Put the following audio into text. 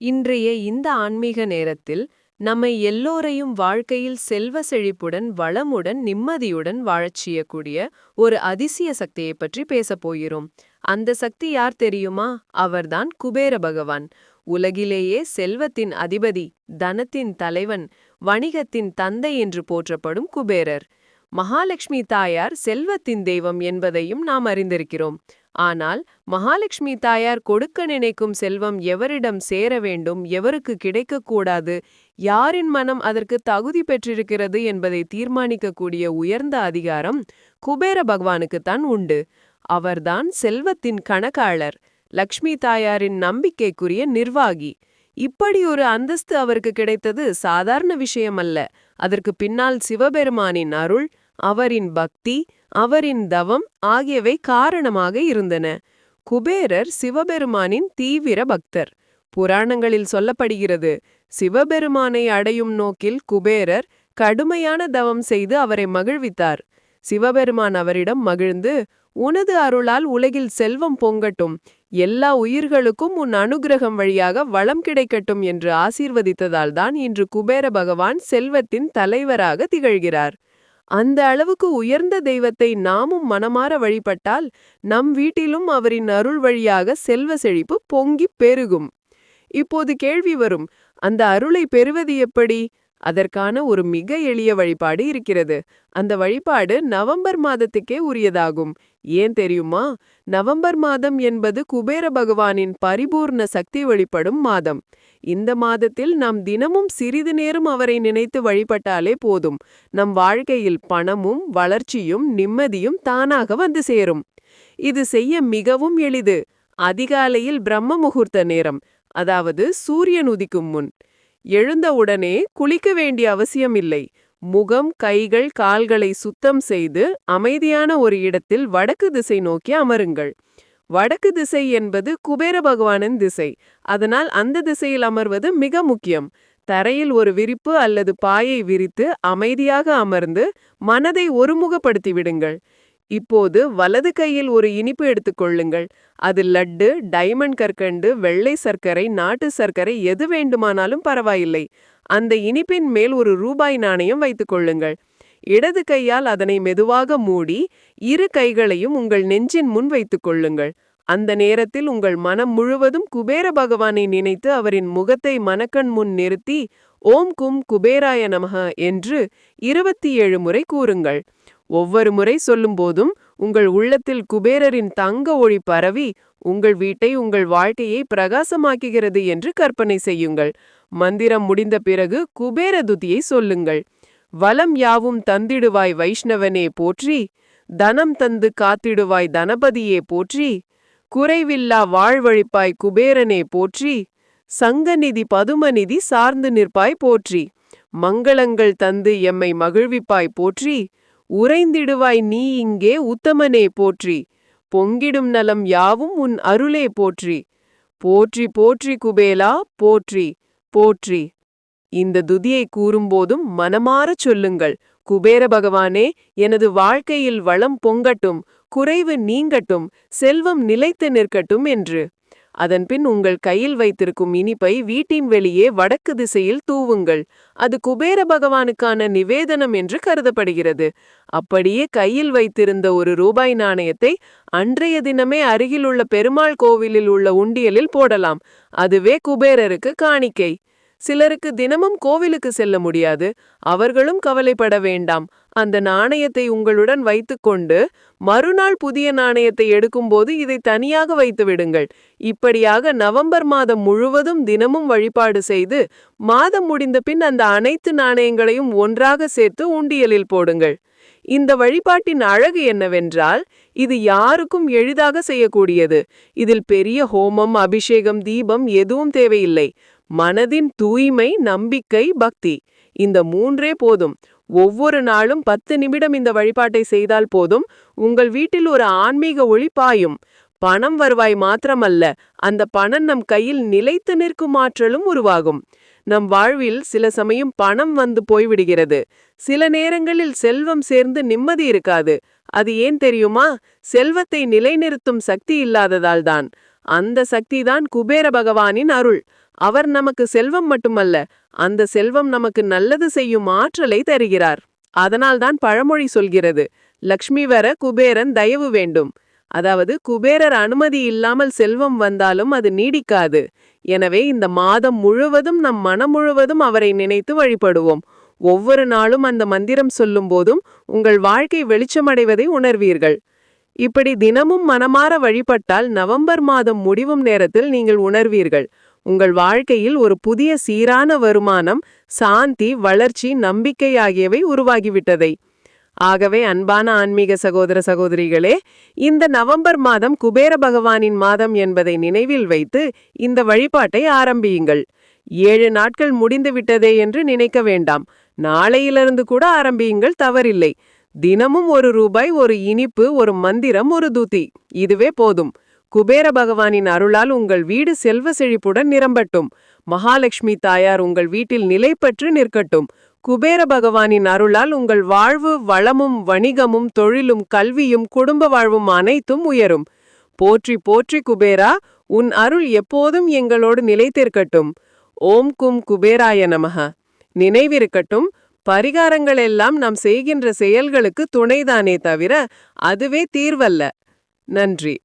இன்றைய இந்த ஆன்மீக நேரத்தில் நம்மை எல்லோரையும் வாழ்க்கையில் செல்வ செழிப்புடன் வளமுடன் நிம்மதியுடன் வாழச் செய்யக்கூடிய ஒரு அதிசய சக்தியைப் பற்றி பேசப் போகிறோம். அந்த சக்தி யார் தெரியுமா? அவர்தான் குபேர பகவான். உலகிலேயே செல்வத்தின் அதிபதி தனத்தின் தலைவன் வணிகத்தின் தந்தை என்று போற்றப்படும் குபேரர். மகாலட்சுமி தாயார் செல்வத்தின் தெய்வம் என்பதையும் நாம் அறிந்திருக்கிறோம். ஆனால் மகாலட்சுமி தாயார் கொடுக்க நினைக்கும் செல்வம் எவரிடம் சேர வேண்டும் எவருக்கு கிடைக்கக்கூடாது யாரின் மனம் அதற்கு தகுதி பெற்றிருக்கிறது என்பதை தீர்மானிக்கக்கூடிய உயர்ந்த அதிகாரம் குபேர பகவானுக்குத்தான் உண்டு. அவர்தான் செல்வத்தின் கணக்காளர் லக்ஷ்மி தாயாரின் நம்பிக்கைக்குரிய நிர்வாகி. இப்படி ஒரு அந்தஸ்து அவருக்கு கிடைத்தது சாதாரண விஷயமல்ல. அதற்கு பின்னால் சிவபெருமானின் அருள் அவரின் பக்தி அவரின் தவம் ஆகியவை காரணமாக இருந்தன. குபேரர் சிவபெருமானின் தீவிர பக்தர். புராணங்களில் சொல்லப்படுகிறது சிவபெருமானை அடையும் நோக்கில் குபேரர் கடுமையான தவம் செய்து அவரை மகிழ்வித்தார். சிவபெருமான் அவரிடம் மகிழ்ந்து உனது அருளால் உலகில் செல்வம் பொங்கட்டும் எல்லா உயிர்களுக்கும் உன் அனுகிரகம் வழியாக வளம் கிடைக்கட்டும் என்று ஆசீர்வதித்ததால்தான் இன்று குபேர பகவான் செல்வத்தின் தலைவராக திகழ்கிறார். அந்த அளவுக்கு உயர்ந்த தெய்வத்தை நாமும் மனமாற வழிபட்டால் நம் வீட்டிலும் அவரின் அருள் வழியாக செல்வ செழிப்பு பொங்கிப் பெருகும். இப்போது கேள்வி வரும். அந்த அருளை பெறுவது எப்படி? அதற்கான ஒரு மிக எளிய வழிபாடு இருக்கிறது. அந்த வழிபாடு நவம்பர் மாதத்துக்கே உரியதாகும். ஏன் தெரியுமா? நவம்பர் மாதம் என்பது குபேர பகவானின் பரிபூர்ண சக்தி வழிபடும் மாதம். இந்த மாதத்தில் நாம் தினமும் சிறிது நேரம் அவரை நினைத்து வழிபட்டாலே போதும். நம் வாழ்க்கையில் பணமும் வளர்ச்சியும் நிம்மதியும் தானாக வந்து சேரும். இது செய்ய மிகவும் எளிது. அதிகாலையில் பிரம்ம முகூர்த்த நேரம். அதாவது சூரியன் உதிக்கும் முன். எழுந்தவுடனே குளிக்க வேண்டிய அவசியம் இல்லை முகம் கைகள் கால்களை சுத்தம் செய்து அமைதியான ஒரு இடத்தில் வடக்கு திசை நோக்கி அமருங்கள். வடக்கு திசை என்பது குபேர பகவானின் திசை. அதனால் அந்த திசையில் அமர்வது மிக முக்கியம். தரையில் ஒரு விரிப்பு அல்லது பாயை விரித்து அமைதியாக அமர்ந்து மனதை ஒருமுகப்படுத்தி விடுங்கள் இப்போது வலது கையில் ஒரு இனிப்பு எடுத்துக்கொள்ளுங்கள் அது லட்டு டைமண்ட் கற்கண்டு வெள்ளை சர்க்கரை நாட்டு சர்க்கரை எது வேண்டுமானாலும் பரவாயில்லை. அந்த இனிப்பின் மேல் ஒரு ரூபாய் நாணயம் வைத்துக் கொள்ளுங்கள். இடது கையால் அதனை மெதுவாக மூடி இரு கைகளையும் உங்கள் நெஞ்சின் முன் வைத்துக் கொள்ளுங்கள். அந்த நேரத்தில் உங்கள் மனம் முழுவதும் குபேர பகவானை நினைத்து அவரின் முகத்தை மனக்கண் முன் நிறுத்தி ஓம் கும் குபேராய நமக என்று இருபத்தி ஏழு முறை கூறுங்கள். ஒவ்வொரு முறை சொல்லும்போதும் உங்கள் உள்ளத்தில் குபேரரின் தங்க ஒளி பரவி உங்கள் வீட்டை உங்கள் வாழ்க்கையை பிரகாசமாக்குகிறது என்று கற்பனை செய்யுங்கள். மந்திரம் முடிந்த பிறகு குபேர துதியை சொல்லுங்கள். வலம் யாவும் தந்திடுவாய் வைஷ்ணவனே போற்றி தனம் தந்து காத்திடுவாய் தனபதியே போற்றி குறைவில்லா வாழ்வழிப்பாய் குபேரனே போற்றி சங்கநிதி பதுமநிதி சார்ந்து நிற்பாய் போற்றி மங்களங்கள் தந்து எம்மை மகிழ்விப்பாய் போற்றி உறைந்திடுவாய் நீ இங்கே உத்தமனே போற்றி. பொங்கிடும் நலம் யாவும் உன் அருளே போற்றி. போற்றி போற்றி குபேலா போற்றி போற்றி. இந்த துதியை கூறும்போதும் மனமாறச் சொல்லுங்கள். குபேர பகவானே எனது வாழ்க்கையில் வளம் பொங்கட்டும் குறைவு நீங்கட்டும் செல்வம் நிலைத்து நிற்கட்டும் என்று. அதன்பின் உங்கள் கையில் வைத்திருக்கும் இனிப்பை வீட்டின் வெளியே வடக்கு திசையில் தூவுங்கள். அது குபேர பகவானுக்கான நிவேதனம் என்று கருதப்படுகிறது. அப்படியே கையில் வைத்திருந்த ஒரு ரூபாய் நாணயத்தை அன்றைய தினமே அருகிலுள்ள பெருமாள் கோவிலில் உள்ள உண்டியலில் போடலாம். அதுவே குபேரருக்கு காணிக்கை. சிலருக்கு தினமும் கோவிலுக்கு செல்ல முடியாது. அவர்களும் கவலைப்பட வேண்டாம். அந்த நாணயத்தை உங்களுடன் வைத்துக்கொண்டு மறுநாள் புதிய நாணயத்தை எடுக்கும்போது இதை தனியாக வைத்து விடுங்கள். இப்படியாக நவம்பர் மாதம் முழுவதும் தினமும் வழிபாடு செய்து மாதம் முடிந்த பின் அந்த அனைத்து நாணயங்களையும் ஒன்றாக சேர்த்து உண்டியலில் போடுங்கள். இந்த வழிபாட்டின் அழகு என்னவென்றால் இது யாருக்கும் எளிதாக செய்யக்கூடியது. இதில் பெரிய ஹோமம் அபிஷேகம் தீபம் எதுவும் தேவையில்லை. மனதின் தூய்மை நம்பிக்கை பக்தி. இந்த மூன்றே போதும். ஒவ்வொரு நாளும் பத்து நிமிடம் இந்த வழிபாட்டை செய்தால் போதும். உங்கள் வீட்டில் ஒரு ஆன்மீக ஒளி பாயும். பணம் வருவாய் மாத்திரமல்ல அந்த பணம் நம் கையில் நிலைத்து நிற்கும் ஆற்றலும் உருவாகும். நம் வாழ்வில் சில சமயம் பணம் வந்து போய்விடுகிறது. சில நேரங்களில் செல்வம் சேர்ந்து நிம்மதி இருக்காது. அது ஏன் தெரியுமா? செல்வத்தை நிலைநிறுத்தும் சக்தி இல்லாததால்தான் அந்த சக்திதான் குபேர பகவானின் அருள். அவர் நமக்கு செல்வம் மட்டுமல்ல அந்த செல்வம் நமக்கு நல்லது செய்யும் ஆற்றலை தருகிறார். அதனால்தான் பழமொழி சொல்கிறது லக்ஷ்மி வர குபேரன் தயவு வேண்டும். அதாவது குபேரர் அனுமதி இல்லாமல் செல்வம் வந்தாலும் அது நீடிக்காது. எனவே இந்த மாதம் முழுவதும் நம் மனம் முழுவதும் அவரை நினைத்து வழிபடுவோம். ஒவ்வொரு நாளும் அந்த மந்திரம் சொல்லும் போதும் உங்கள் வாழ்க்கை வெளிச்சமடைவதை உணர்வீர்கள். இப்படி தினமும் மனமாற வழிபட்டால் நவம்பர் மாதம் முடிவும் நேரத்தில் நீங்கள் உணர்வீர்கள். உங்கள் வாழ்க்கையில் ஒரு புதிய சீரான வருமானம் சாந்தி வளர்ச்சி நம்பிக்கை ஆகியவை உருவாகிவிட்டதை. ஆகவே அன்பான ஆன்மீக சகோதர சகோதரிகளே இந்த நவம்பர் மாதம் குபேர பகவானின் மாதம் என்பதை நினைவில் வைத்து இந்த வழிபாட்டை ஆரம்பியுங்கள். ஏழு நாட்கள் முடிந்து விட்டதே என்று நினைக்க வேண்டாம். நாளையிலிருந்து கூட ஆரம்பியுங்கள் தவறில்லை. தினமும் ஒரு ரூபாய் ஒரு இனிப்பு ஒரு மந்திரம் ஒரு தூதி. இதுவே போதும். குபேர பகவானின் அருளால் உங்கள் வீடு செல்வ செழிப்புடன் நிரம்பட்டும். மகாலட்சுமி தாயார் உங்கள் வீட்டில் நிலைப்பற்று நிற்கட்டும். குபேர பகவானின் அருளால் உங்கள் வாழ்வு வளமும் வணிகமும் தொழிலும் கல்வியும் குடும்ப வாழ்வும் அனைத்தும் உயரும். போற்றி போற்றி குபேரா உன் அருள் எப்போதும் எங்களோடு நிலைத்திருக்கட்டும். ஓம் கும் குபேராய நமக நினைவிருக்கட்டும் பரிகாரங்கள் எல்லாம் நாம் செய்கின்ற செயல்களுக்கு துணைதானே தவிர அதுவே தீர்வல்ல. நன்றி.